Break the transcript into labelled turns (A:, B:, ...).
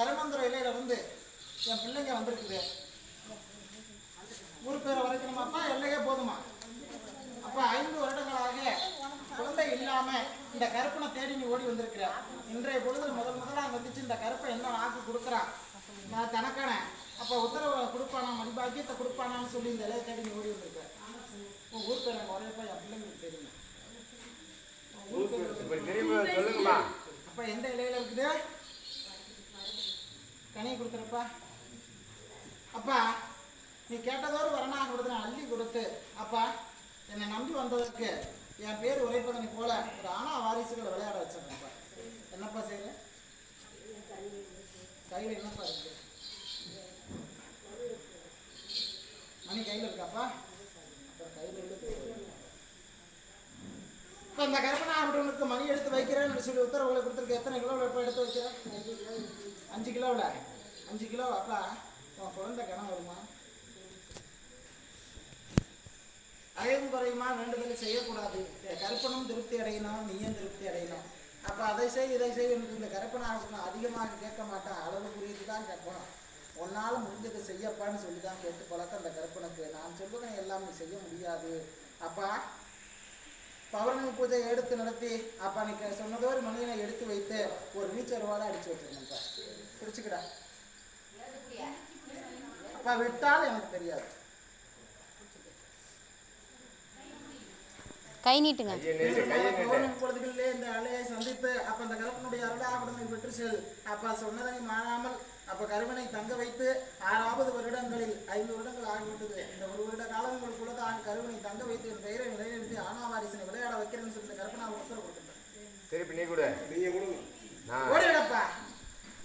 A: என் பிள்ளைங்க வந்திருக்குது. ஊர் பேரை வரைக்கணுமாப்பா எல்லையே போதுமா? அப்பா ஐந்து வருடங்களாக குழந்தை இல்லாம இந்த கருப்பனை தேடி நீ ஓடி வந்திருக்கிற. இன்றைய பொழுது முதல் முதலா வந்துச்சு இந்த கருப்பை என்ன ஆக்கி கொடுக்குறான் நான் தனக்கான. அப்ப உத்தரவை கொடுப்பானா? மடிபாக்கியத்தை கொடுப்பானான்னு சொல்லி இந்த இலையை தேடி நீ ஓடி வந்திருக்க. உன் ஊர் பேரை முறையப்பா என் பிள்ளைங்களுக்கு தெரியும்? அப்ப எந்த இலையில இருக்குது? கனி கொடுக்குறப்பா. அப்பா நீ கேட்டதோடு வரணா கொடுத்து நான் அள்ளி கொடுத்து அப்பா என்னை நம்பி வந்ததற்கு என் பேர் உரைப்பதனை போல ஒரு ஆனா வாரிசுகளை விளையாட வச்சிருக்கேன்ப்பா என்னப்பா செய்யல கையில் என்னப்பா இருக்கு? மணி கையில் இருக்காப்பா? அப்புறம் கையில் எடுத்து இப்போ இந்த கருப்பனாகப்பட்டவனுக்கு மணி எடுத்து வைக்கிறேன்னு சொல்லி உத்தரவுகளை கொடுத்துருக்கு எத்தனை கிலோவில் இப்போ எடுத்து வைக்கிறேன்? அஞ்சு கிலோவில். அஞ்சு கிலோ அப்பா உன் குழந்தை கணம் வருமா? அழகும் குறையுமா? வேண்டுதல் செய்யக்கூடாது. கருப்பனும் திருப்தி அடையணும் நீயும் திருப்தி அடையணும். அப்போ அதை செய் இதை செய் எனக்கு இந்த கருப்பனாகப்பட்டவன் அதிகமாக கேட்க மாட்டான். புரியுது தான் கேட்கணும் உன்னால் முடிஞ்சதை செய்யப்பான்னு சொல்லி தான் கேட்டு பழக்கம் அந்த கருப்பனுக்கு நான் சொல்லுவேன் எல்லாமே செய்ய முடியாது. அப்பா பௌர்ணமி பூஜை எடுத்து நடத்தி அப்பா நீ சொன்னதோ ஒரு மணியனை எடுத்து வைத்து ஒரு நீச்சருவாட அடிச்சு வச்சிருந்தேன்ப்பா பிடிச்சிக்கடா அப்பா விட்டால் எனக்கு தெரியாது.
B: கை நீட்டுங்க.
A: பொழுதுகளிலே இந்த அலையை சந்தித்து அப்ப அந்த கருப்பனுடைய அருளாபடமை பெற்று செல். அப்பா சொன்னதனை மாறாமல் அப்ப கருவனை தங்க வைத்து ஆறாவது வருடங்களில் ஐந்து வருடங்கள் ஆகிவிட்டது. இந்த ஒரு வருட காலங்களுக்குள்ள தான் கருவனை தங்க வைத்து என் பெயரை நிலைநிறுத்தி ஆனாவாரிசனை விளையாட வைக்கிறேன்னு சொல்லி கருப்பனா உத்தரவு கொடுத்துட்டேன்.
C: திருப்பி நீ கொடு.
D: நீங்க கொடுங்க
C: நான்